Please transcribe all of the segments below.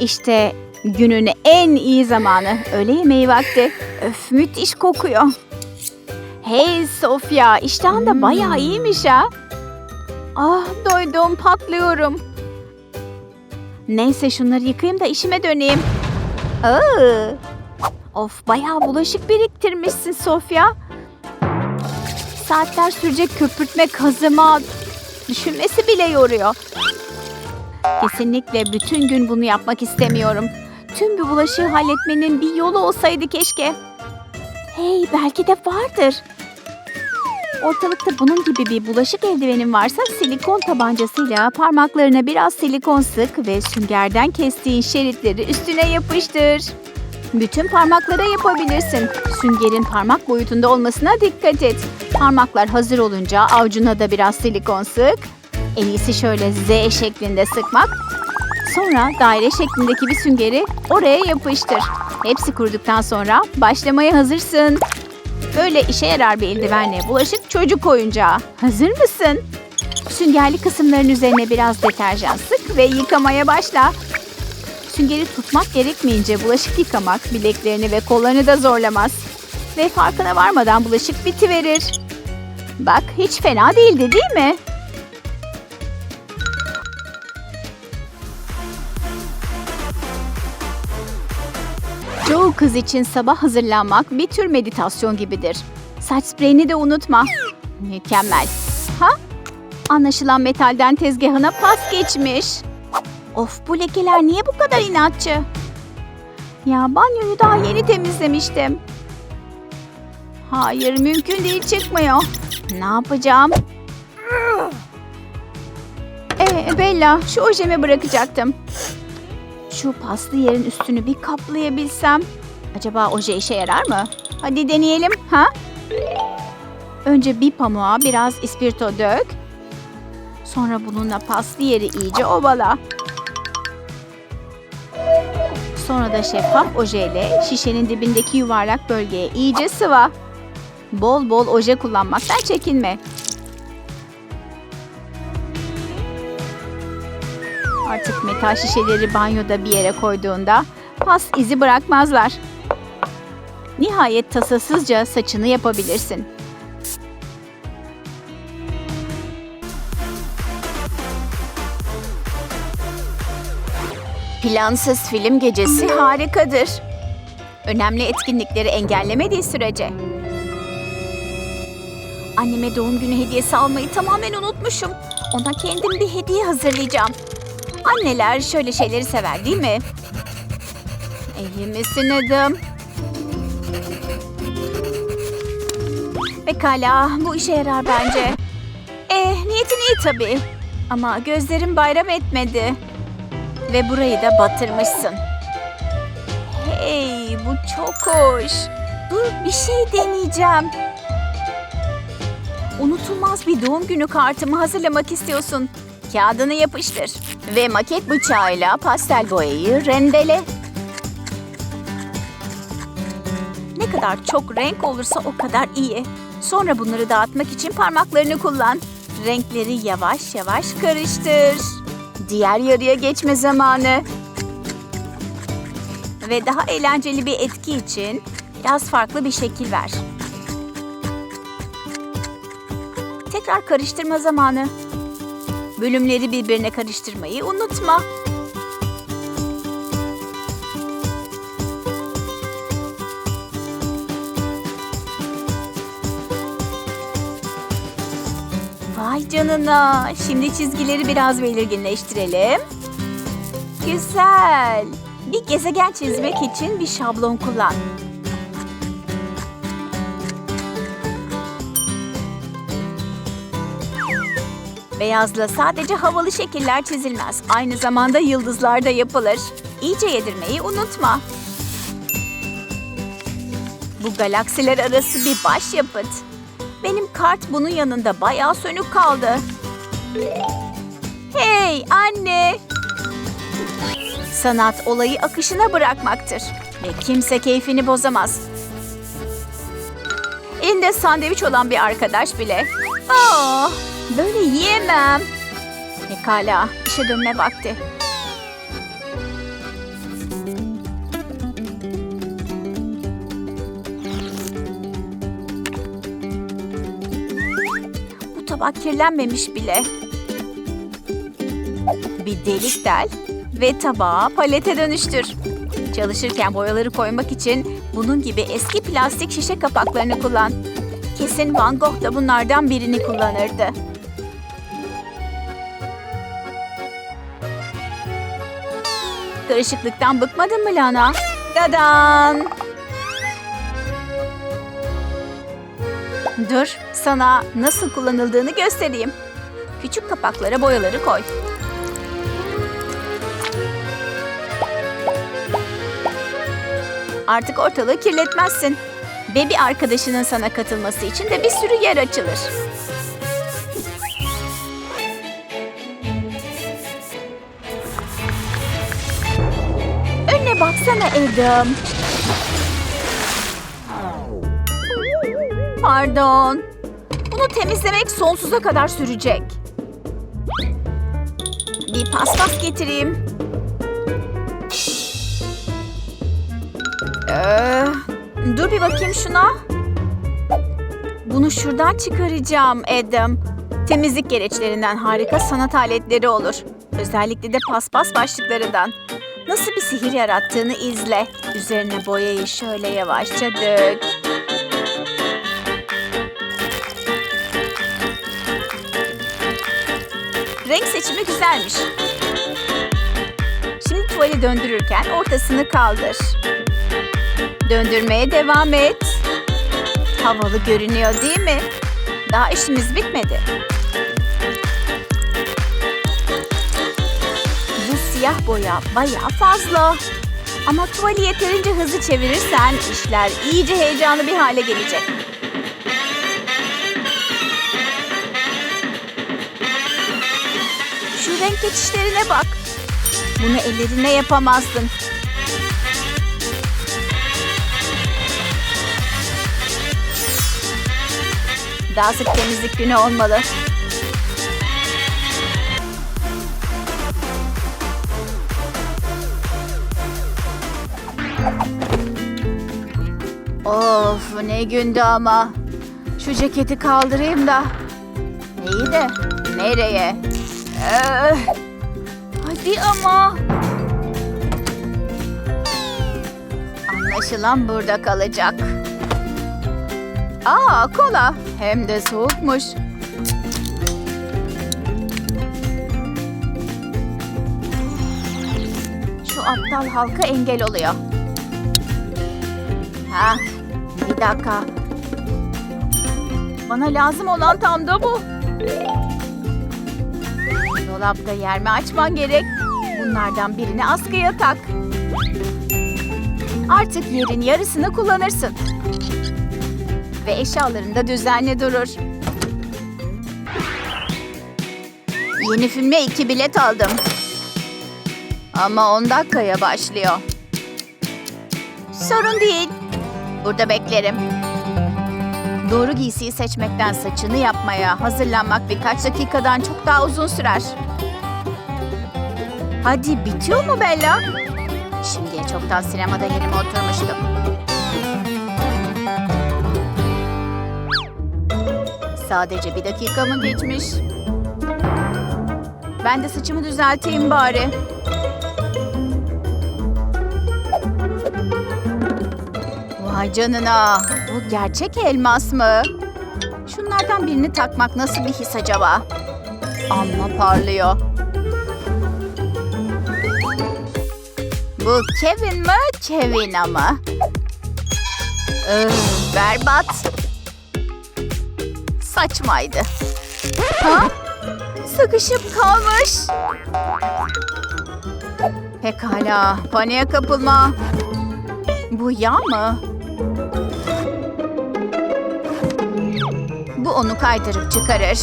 İşte günün en iyi zamanı. Öğle yemeği vakti. Öf müthiş kokuyor. Hey Sofya, iştahın da bayağı iyiymiş ha. Ah doydum, patlıyorum. Neyse şunları yıkayayım da işime döneyim. Aa, of bayağı bulaşık biriktirmişsin Sofya. Saatler sürecek köpürtme kazıma düşünmesi bile yoruyor. Kesinlikle bütün gün bunu yapmak istemiyorum. Tüm bir bulaşığı halletmenin bir yolu olsaydı keşke. Hey belki de vardır. Ortalıkta bunun gibi bir bulaşık eldivenin varsa silikon tabancasıyla parmaklarına biraz silikon sık ve süngerden kestiğin şeritleri üstüne yapıştır. Bütün parmaklara yapabilirsin. Süngerin parmak boyutunda olmasına dikkat et. Parmaklar hazır olunca avucuna da biraz silikon sık. En iyisi şöyle Z şeklinde sıkmak. Sonra daire şeklindeki bir süngeri oraya yapıştır. Hepsi kuruduktan sonra başlamaya hazırsın. Böyle işe yarar bir eldivenle bulaşık çocuk oyuncağı. Hazır mısın? Süngerli kısımların üzerine biraz deterjan sık ve yıkamaya başla. Süngeri tutmak gerekmeyince bulaşık yıkamak bileklerini ve kollarını da zorlamaz. Ve farkına varmadan bulaşık bitiverir. Bak hiç fena değildi değil mi? Çoğu kız için sabah hazırlanmak bir tür meditasyon gibidir. Saç spreyini de unutma. Mükemmel. Ha? Anlaşılan metalden tezgahına pas geçmiş. Of bu lekeler niye bu kadar inatçı? Ya banyoyu daha yeni temizlemiştim. Hayır mümkün değil çıkmıyor. Ne yapacağım? Ee, Bella şu ojemi bırakacaktım. Şu paslı yerin üstünü bir kaplayabilsem. Acaba oje işe yarar mı? Hadi deneyelim. Ha? Önce bir pamuğa biraz ispirto dök. Sonra bununla paslı yeri iyice ovala. Sonra da şeffaf ojeyle şişenin dibindeki yuvarlak bölgeye iyice sıva. Bol bol oje kullanmaktan çekinme. Artık metal şişeleri banyoda bir yere koyduğunda pas izi bırakmazlar. Nihayet tasasızca saçını yapabilirsin. Plansız film gecesi harikadır. Önemli etkinlikleri engellemediği sürece. Anneme doğum günü hediyesi almayı tamamen unutmuşum. Ona kendim bir hediye hazırlayacağım. Anneler şöyle şeyleri sever değil mi? İyi misin Adam? Pekala, bu işe yarar bence. Eh, niyetin iyi tabii. Ama gözlerim bayram etmedi. Ve burayı da batırmışsın. Hey, bu çok hoş. Dur, bir şey deneyeceğim. Unutulmaz bir doğum günü kartımı hazırlamak istiyorsun. Kağıdını yapıştır. Ve maket bıçağıyla pastel boyayı rendele. Ne kadar çok renk olursa o kadar iyi. Sonra bunları dağıtmak için parmaklarını kullan. Renkleri yavaş yavaş karıştır. Diğer yarıya geçme zamanı. Ve daha eğlenceli bir etki için biraz farklı bir şekil ver. Tekrar karıştırma zamanı. Bölümleri birbirine karıştırmayı unutma. Vay canına. Şimdi çizgileri biraz belirginleştirelim. Güzel. Bir gezegen çizmek için bir şablon kullan. Beyazla sadece havalı şekiller çizilmez. Aynı zamanda yıldızlar da yapılır. İyice yedirmeyi unutma. Bu galaksiler arası bir başyapıt. Benim kart bunun yanında bayağı sönük kaldı. Hey anne! Sanat olayı akışına bırakmaktır. Ve kimse keyfini bozamaz. Elinde sandviç olan bir arkadaş bile. Aa, Böyle yiyemem. Pekala, işe dönme vakti. Bu tabak kirlenmemiş bile. Bir delik del ve tabağı palete dönüştür. Çalışırken boyaları koymak için bunun gibi eski plastik şişe kapaklarını kullan. Kesin Van Gogh da bunlardan birini kullanırdı. Karışıklıktan bıkmadın mı Lana? Dadan! Dur, sana nasıl kullanıldığını göstereyim. Küçük kapaklara boyaları koy. Artık ortalığı kirletmezsin. Ve arkadaşının sana katılması için de bir sürü yer açılır. Baksana Adam. Pardon. Bunu temizlemek sonsuza kadar sürecek. Bir paspas getireyim. Ee, dur bir bakayım şuna. Bunu şuradan çıkaracağım Adam. Temizlik gereçlerinden harika sanat aletleri olur. Özellikle de paspas başlıklarından. Nasıl bir sihir yarattığını izle. Üzerine boyayı şöyle yavaşça dök. Renk seçimi güzelmiş. Şimdi tuvali döndürürken ortasını kaldır. Döndürmeye devam et. Havalı görünüyor değil mi? Daha işimiz bitmedi. Siyah boya bayağı fazla. Ama tuvali yeterince hızlı çevirirsen işler iyice heyecanlı bir hale gelecek. Şu renk geçişlerine bak. Bunu ellerine yapamazsın. Daha sık temizlik günü olmalı. Of ne gündü ama. Şu ceketi kaldırayım da. İyi de nereye? Ee, hadi ama. Anlaşılan burada kalacak. Aa kola. Hem de soğukmuş. Şu aptal halka engel oluyor. Ha, bir dakika. Bana lazım olan tam da bu. Dolapta yer mi açman gerek? Bunlardan birini askıya tak. Artık yerin yarısını kullanırsın. Ve eşyaların da düzenli durur. Yeni filme iki bilet aldım. Ama 10 dakikaya başlıyor. Sorun değil. Burada beklerim. Doğru giysiyi seçmekten saçını yapmaya hazırlanmak birkaç dakikadan çok daha uzun sürer. Hadi bitiyor mu Bella? Şimdiye çoktan sinemada yerime oturmuştum. Sadece bir dakika mı geçmiş? Ben de saçımı düzelteyim bari. Vay canına. Bu gerçek elmas mı? Şunlardan birini takmak nasıl bir his acaba? Amma parlıyor. Bu Kevin mi? Kevin ama. Öf, berbat. Saçmaydı. Ha? Sıkışıp kalmış. Pekala, paniğe kapılma. Bu yağ mı? Bu onu kaydırıp çıkarır.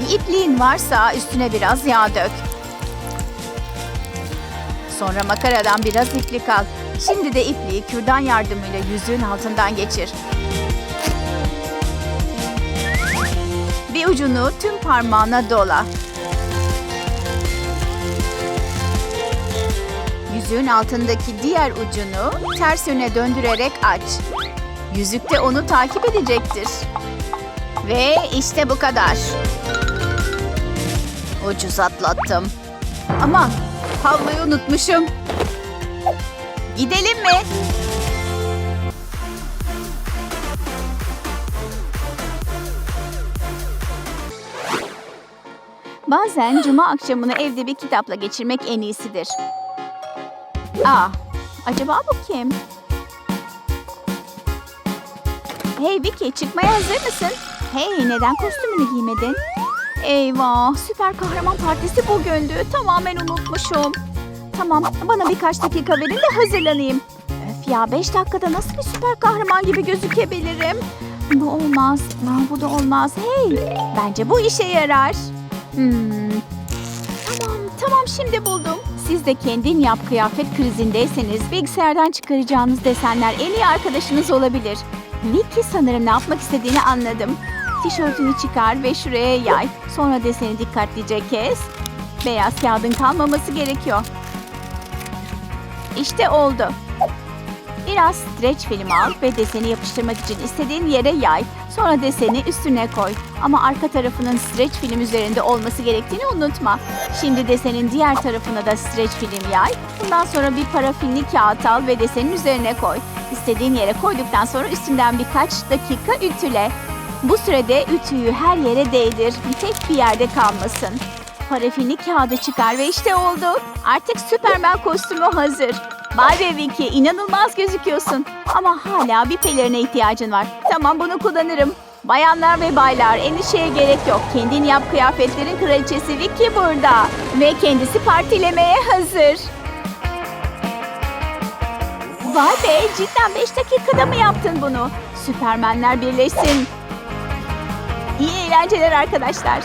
Bir ipliğin varsa üstüne biraz yağ dök. Sonra makaradan biraz iplik al. Şimdi de ipliği kürdan yardımıyla yüzüğün altından geçir. Bir ucunu tüm parmağına dola. Yüzüğün altındaki diğer ucunu ters yöne döndürerek aç. Yüzük de onu takip edecektir. Ve işte bu kadar. Ucuz atlattım. Aman havluyu unutmuşum. Gidelim mi? Bazen cuma akşamını evde bir kitapla geçirmek en iyisidir. Aa, acaba bu kim? Hey Vicky, çıkmaya hazır mısın? Hey, neden kostümünü giymedin? Eyvah, süper kahraman partisi bugündü. Tamamen unutmuşum. Tamam, bana birkaç dakika verin de hazırlanayım. Öf ya, beş dakikada nasıl bir süper kahraman gibi gözükebilirim? Bu olmaz, bu da olmaz. Hey, bence bu işe yarar. Hmm. Tamam, tamam şimdi buldum. Siz de kendin yap kıyafet krizindeyseniz bilgisayardan çıkaracağınız desenler en iyi arkadaşınız olabilir. Vicky sanırım ne yapmak istediğini anladım. Tişörtünü çıkar ve şuraya yay. Sonra deseni dikkatlice kes. Beyaz kağıdın kalmaması gerekiyor. İşte oldu. Biraz streç film al ve deseni yapıştırmak için istediğin yere yay. Sonra deseni üstüne koy. Ama arka tarafının streç film üzerinde olması gerektiğini unutma. Şimdi desenin diğer tarafına da streç film yay. Bundan sonra bir parafinli kağıt al ve desenin üzerine koy. İstediğin yere koyduktan sonra üstünden birkaç dakika ütüle. Bu sürede ütüyü her yere değdir. Bir tek bir yerde kalmasın. Parafinli kağıdı çıkar ve işte oldu. Artık Süperman kostümü hazır. Be Vicky, inanılmaz gözüküyorsun. Ama hala bir pelerine ihtiyacın var. Tamam bunu kullanırım. Bayanlar ve baylar endişeye gerek yok. Kendin yap kıyafetlerin kraliçesi Vicky burada. Ve kendisi partilemeye hazır. Vay be cidden 5 dakikada mı yaptın bunu? Süpermenler birleşsin. Eğlenceler arkadaşlar.